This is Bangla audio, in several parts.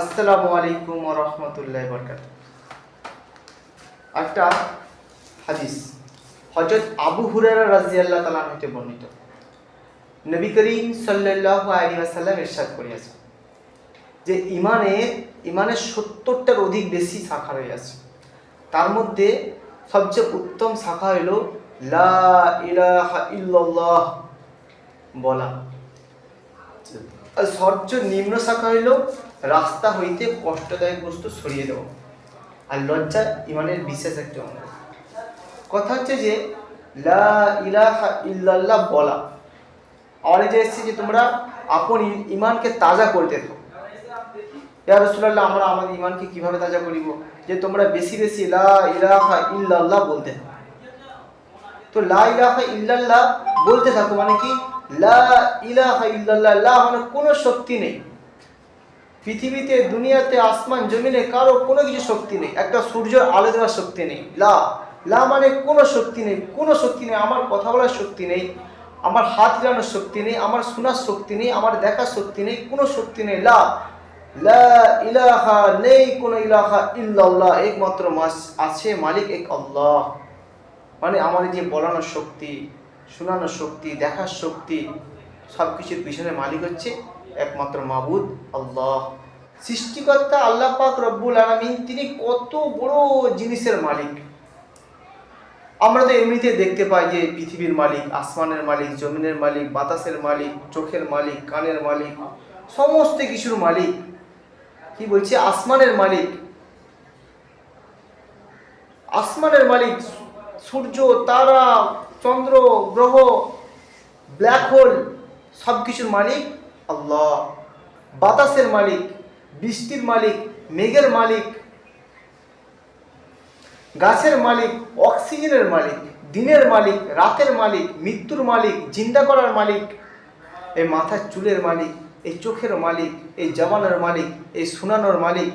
আসসালামু আলাইকুম রহমতুল্লাহ বরকাত একটা হাদিস। হজরত আবু হুরারা রাজিয়াল্লাহ তালা হইতে বর্ণিত। নবী করিম সাল্লাহ আলী আসাল্লাম ইরশাদ করিয়াছে যে ইমানে ইমানের সত্তরটার অধিক বেশি শাখা রয়েছে। তার মধ্যে সবচেয়ে উত্তম শাখা হইল লা ইলাহা ইল্লাল্লাহ বলা। সবচেয়ে নিম্ন শাখা হইল রাস্তা হইতে কষ্টদায়ক বস্তু সরিয়ে দেওয়া আর লজ্জা ইমানের বিশেষ একটা অঙ্গ। কথা হচ্ছে যে, লা বলা। আর যে এসছে যে তোমরা আপন ইমানকে তাজা করতে থাকো। ইয়া রাসূলুল্লাহ, আমরা আমাদের ইমানকে কীভাবে তাজা করিব? যে তোমরা বেশি বেশি লা ইল্লাল্লাহ বলতে থাকো। তো লা ইলাহা ইল্লাল্লাহ বলতে থাকো মানে কি? লা ইলাহা ইল্লাল্লাহ, লা মানে কোনো শক্তি নেই। পৃথিবীতে, দুনিয়াতে, আসমান, জমিনে কারও কোনো কিছু শক্তি নেই। একটা সূর্যের আলো দেওয়ার শক্তি নেই। লা লা মানে কোনো শক্তি নেই। কোনো শক্তি নেই। আমার কথা বলার শক্তি নেই। আমার হাত হিলানোর শক্তি নেই। আমার শোনার শক্তি নেই। আমার দেখার শক্তি নেই। কোনো শক্তি নেই। লা লা ইলাহা নেই। কোনো ইলাহা ইল্লাল্লাহ। একমাত্র মাস আছে মালিক এক আল্লাহ। মানে এই যে বলানোর শক্তি, শোনানোর শক্তি, দেখার শক্তি সব কিছুর পিছনে মালিক হচ্ছে একমাত্র মাবুদ, আল্লাহ। সৃষ্টিকর্তা আল্লাহ পাক রব্বুল আলমিন, তিনি কত বড় জিনিসের মালিক। আমরা তো এমনিতে দেখতে পাই যে পৃথিবীর মালিক, আসমানের মালিক, জমিনের মালিক, বাতাসের মালিক, চোখের মালিক, কানের মালিক, সমস্ত কিছুর মালিক। কি বলছে? আসমানের মালিক। আসমানের মালিক সূর্য, তারা, চন্দ্র, গ্রহ, ব্ল্যাক হোল সব কিছুর মালিক। আল্লাহ। বাতাসের মালিক, বৃষ্টির মালিক, মেঘের মালিক, গাছের মালিক, অক্সিজেনের মালিক, দিনের মালিক, রাতের মালিক, মৃত্যুর মালিক, জিন্দা করার মালিক, এই মাথার চুলের মালিক, এই চোখের মালিক, এই জবানের মালিক, এই শোনানোর মালিক,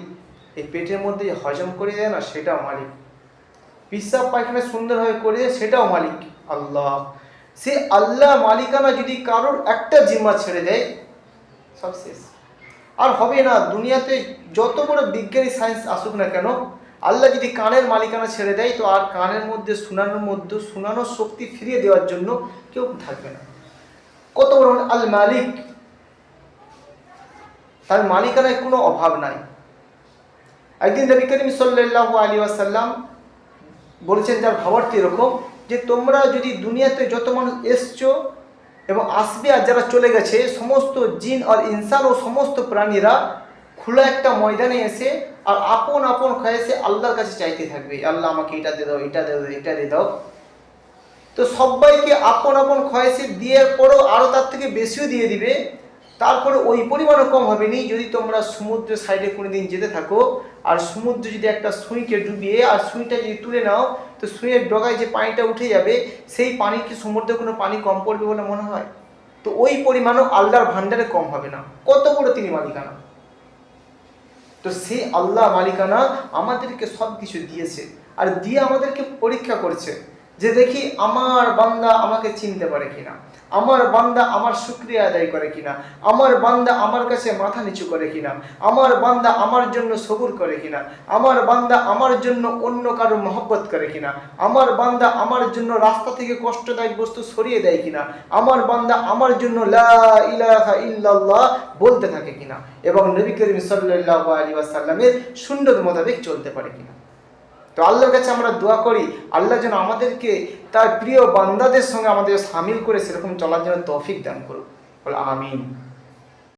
এই পেটের মধ্যে হজম করে দেয় না, সেটাও মালিক। পিসাব পায়খানা সুন্দরভাবে করে দেয়, সেটাও মালিক। আল্লাহ। সে আল্লাহ মালিকানা যদি কারোর একটা জিম্মা ছেড়ে দেয় সব শেষ। আর হবে না, দুনিয়াতে যত বড় বিজ্ঞানী সায়েন্স আসুক না কেন, আল্লাহ যদি কানের মালিকানা ছেড়ে দেয়, তো আর কানের মধ্যে, শোনানোর মধ্যে, শোনানোর শক্তি ফিরিয়ে দেওয়ার জন্য কেউ থাকবে না। কত বড় আল মালিক, তার মালিকানায় কোনো অভাব নাই। একদিন নবী করিম সাল্লাহ আলী আসাল্লাম বলেছেন, যার ভাবার্থ এরকম যে তোমরা যদি দুনিয়াতে যত মানুষ এসছো এবং আসবে আর যারা চলে গেছে, সমস্ত জিন আর ইনসান ও সমস্ত প্রাণীরা খোলা একটা ময়দানে এসে আর আপন আপন এসে আল্লাহর কাছে চাইতে থাকবে, আল্লাহ আমাকে এটা দিয়ে দাও, এটা দিয়ে দাও, এটা দিয়ে দাও। তো সবাইকে আপন আপন খয়েসে দিয়ে পরও আরও তার থেকে বেশিও দিয়ে দিবে। তারপরে ওই পরিমাণও কম হবে নি যদি তোমরা সমুদ্রের সাইডে কোনো দিন যেতে থাকো। আর সমুদ্র যদি একটা সুইকে ডুবিয়ে, আর সুইটা যদি তুলে নাও, তো সুইয়ের ডগায় যে পানিটা উঠে যাবে, সেই পানি কি সমুদ্রে কোনো পানি কম পড়বে বলে মনে হয়? তো ওই পরিমাণও আল্লাহর ভান্ডারে কম হবে না। কত বড় তিনি মালিকানা? তো সেই আল্লাহ মালিকানা আমাদেরকে সব কিছু দিয়েছে। আর দিয়ে আমাদেরকে পরীক্ষা করছে। যে দেখি আমার বান্দা আমাকে চিনতে পারে কিনা, আমার বান্দা আমার শুক্রিয়া আদায় করে কিনা, আমার বান্দা আমার কাছে মাথা নিচু করে কিনা, আমার বান্দা আমার জন্য সবুর করে কিনা, আমার বান্দা আমার জন্য অন্য কারও মহব্বত করে কিনা, আমার বান্দা আমার জন্য রাস্তা থেকে কষ্টদায়ক বস্তু সরিয়ে দেয় কিনা, আমার বান্দা আমার জন্য লা ইল্লাল্লাহ বলতে থাকে কিনা, এবং নবী করিম সাল্লাল্লাহু আলাইহি ওয়াসাল্লামের সুন্নত মোতাবেক চলতে পারে কিনা। তো আল্লাহর কাছে আমরা দোয়া করি, আল্লাহ যেন আমাদেরকে তার প্রিয় বান্দাদের সঙ্গে আমাদের সামিল করে সেরকম চলার জন্য তৌফিক দান করুক। বলে আমিন।